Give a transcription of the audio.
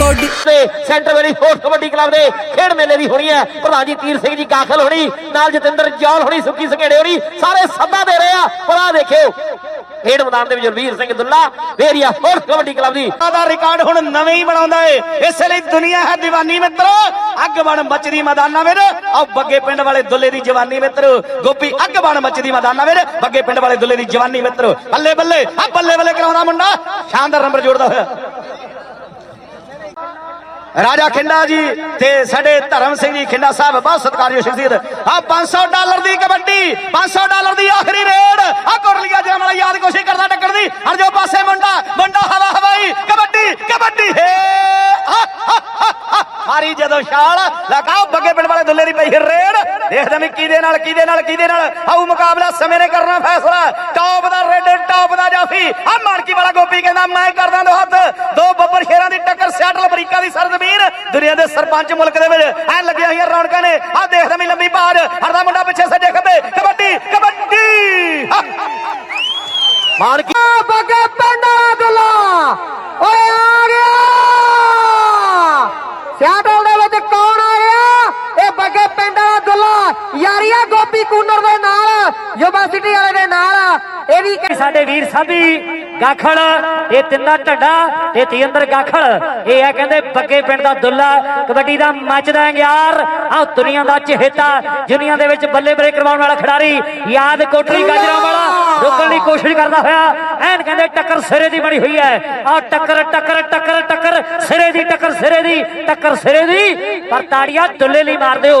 Cody ਤੇ centre ਵੇਲੀ ਹੋਰ ਕਬੱਡੀ ਕਲੱਬ ਦੇ ਖੇਡ ਮੇਲੇ ਦੀ ਹੋਣੀ ਹੈ। ਪ੍ਰਧਾਨ ਜੀ ਤੀਰ ਸਿੰਘ ਜੀ ਕਾਖਲ ਹੋਣੀ ਨਾਲ ਜਤਿੰਦਰ ਜੌਲ ਹੋਣੀ ਸੁੱਕੀ ਸੰਘੇੜੇ ਹੋਣੀ ਸਾਰੇ ਸੱਦਾ ਦੇ ਰਹੇ ਆ। ਪਰ ਦੇਖਿਓ ਖੇਡ ਮੈਦਾਨ ਦੇ ਵਿੱਚ ਰਵੀਰ ਸਿੰਘ ਦੁੱਲਾ ਵੇਰੀਆ ਹੋਰ ਕਬੱਡੀ ਕਲੱਬ ਦੀ ਦਾ ਰਿਕਾਰਡ ਹੁਣ ਨਵੇਂ ਹੀ ਬਣਾਉਂਦਾ ਏ। ਇਸੇ ਲਈ ਦੁਨੀਆ ਹੈ ਦੀਵਾਨੀ ਮਿੱਤਰੋ। ਅੱਗ ਬਣ ਮੱਚਦੀ ਮੈਦਾਨਾਂ ਵਿੱਚ। ਆਓ ਬੱਗੇ ਪਿੰਡ ਵਾਲੇ ਦੁੱਲੇ ਦੀ ਜਵਾਨੀ ਮਿੱਤਰੋ। ਗੋਪੀ ਅੱਗ ਬਣ ਮੱਚਦੀ ਮੈਦਾਨਾਂ ਵਿੱਚ। ਬੱਗੇ ਪਿੰਡ ਵਾਲੇ ਦੁੱਲੇ ਦੀ ਜਵਾਨੀ ਮਿੱਤਰੋ। ਬੱਲੇ ਬੱਲੇ ਆ ਬੱਲੇ ਬੱਲੇ ਕਰਾਉਂਦਾ ਮੁੰਡਾ। ਸ਼ਾਨਦਾਰ ਨੰਬਰ ਜੋੜਦਾ ਹੋਇਆ। ਰਾਜਾ ਖਿੰਡਾ ਜੀ ਤੇ ਸਾਡੇ ਧਰਮ ਸਿੰਘ ਜੀ ਖਿੰਡਾ ਸਾਹਿਬ, ਬਹੁਤ ਸਤਿਕਾਰਯੋਗ ਸ਼ਖਸੀਅਤ। ਆ 500 ਡਾਲਰ ਦੀ ਕਬੱਡੀ 500 ਡਾਲਰ ਦੀ ਆਖਰੀ ਰੇਡ। ਆ ਕੋਟਲੀਆ ਜਮ ਵਾਲਾ ਯਾਦ ਕੋਸ਼ਿਸ਼ ਕਰਦਾ ਟੱਕਰ ਦੀ। ਹਰ ਜੋ ਪਾਸੇ ਮੁੰਡਾ ਮੁੰਡਾ ਹਵਾ ਹਵਾਈ। ਕਬੱਡੀ ਕਬੱਡੀ, ਹੈ ਮਾਰੀ ਜਦੋਂ ਛਾਲ ਲਗਾਓ ਬੱਗੇ ਪਿੰਡ ਵਾਲੇ ਦੁੱਲੇ ਦੀ ਪਈ ਰੇਡ। ਦੇਖਦੇ ਵੀ ਕਿਹਦੇ ਨਾਲ ਕਿਹਦੇ ਨਾਲ ਕਿਹਦੇ ਨਾਲ ਆਉ ਮੁਕਾਬਲਾ, ਸਮੇਂ ਨੇ ਕਰਨਾ ਫੈਸਲਾ। ਟੌਪ ਦਾ ਰੇਡ ਟੌਪ ਦਾ ਜਾਫੀ। ਆ ਮਾਰਕੀ ਵਾਲਾ ਗੋਪੀ ਕਹਿੰਦਾ, ਮੈਂ ਕਰਦਾ ਦੋ ਹੱਥ ਦੋ ਬੱਬਰ ਸ਼ੇਰਾਂ ਦੀ ਟੱਕਰ ਸੈਟਲ ਅਮਰੀਕਾ ਦੀ ਸਰਜ਼ਮੀਨ ਦੁਨੀਆ ਦੇ ਸਰਪੰਚ ਮੁਲਕ ਦੇ ਵਿੱਚ ਐ ਲੱਗੀਆਂ ਹੋਈਆਂ ਰੌਣਕਾਂ ਨੇ। ਆ ਦੇਖਦੇ ਵੀ ਲੰਬੀ ਬਾੜ ਹਰਦਾ ਮੁੰਡਾ ਪਿੱਛੇ ਸੱਜੇ ਖੱਬੇ ਕਬੱਡੀ ਕਬੱਡੀ। ਮਾਰ ਕੇ? ਬੱਗੇ ਪਿੰਡ ਦੁੱਲਾ। ਓਏ ਆ ਗਿਆ। ਸਿਆਟਲ ਦੇ ਵਿੱਚ ਕੌਣ ਆ ਗਿਆ? ਇਹ ਬੱਗੇ ਪਿੰਡ ਦੁੱਲਾ। ਯਾਰੀਆ ਗੋਪੀ ਕੂਨਰ ਦੇ ਨਾਲ ਯੂਨੀਵਰਸਿਟੀ ਵਾਲੇ ਦੇ ਨਾਲ। ਇਹ ਵੀ ਸਾਡੇ ਵੀਰ ਸਾਬੀ ਗਾਖੜ, ਇਹ ਤਿੰਨਾ ਢੱਡਾ ਤੇ ਤੇਂਦਰ ਗਾਖੜ। ਇਹ ਆ ਕਹਿੰਦੇ ਬੱਗੇ ਪਿੰਡ ਦਾ ਦੁੱਲਾ, ਕਬੱਡੀ ਦਾ ਮੱਚਦਾ ਯਾਰ। ਆ ਦੁਨੀਆ ਦਾ ਚਹੇਤਾ ਦੁਨੀਆ ਦੇ ਵਿੱਚ ਬੱਲੇ ਬੱਲੇ ਕਰਵਾਉਣ ਵਾਲਾ ਖਿਡਾਰੀ। ਯਾਦ ਕੋਟਲੀ ਗਾਜਰਾਂ ਵਾਲਾ, ਰੋਕਣ ਦੀ ਕੋਸ਼ਿਸ਼ ਕਰਦਾ ਹੋਇਆ। ਐਨ ਕਹਿੰਦੇ ਟੱਕਰ ਸਿਰੇ ਦੀ ਬਣੀ ਹੋਈ ਹੈ। ਆ ਟੱਕਰ ਟੱਕਰ ਟੱਕਰ ਟੱਕਰ ਸਿਰੇ ਦੀ, ਟੱਕਰ ਸਿਰੇ ਦੀ, ਟੱਕਰ ਸਿਰੇ ਦੀ। ਪਰ ਤਾੜੀਆਂ ਦੁੱਲੇ ਲਈ ਮਾਰਦੇ ਹੋ।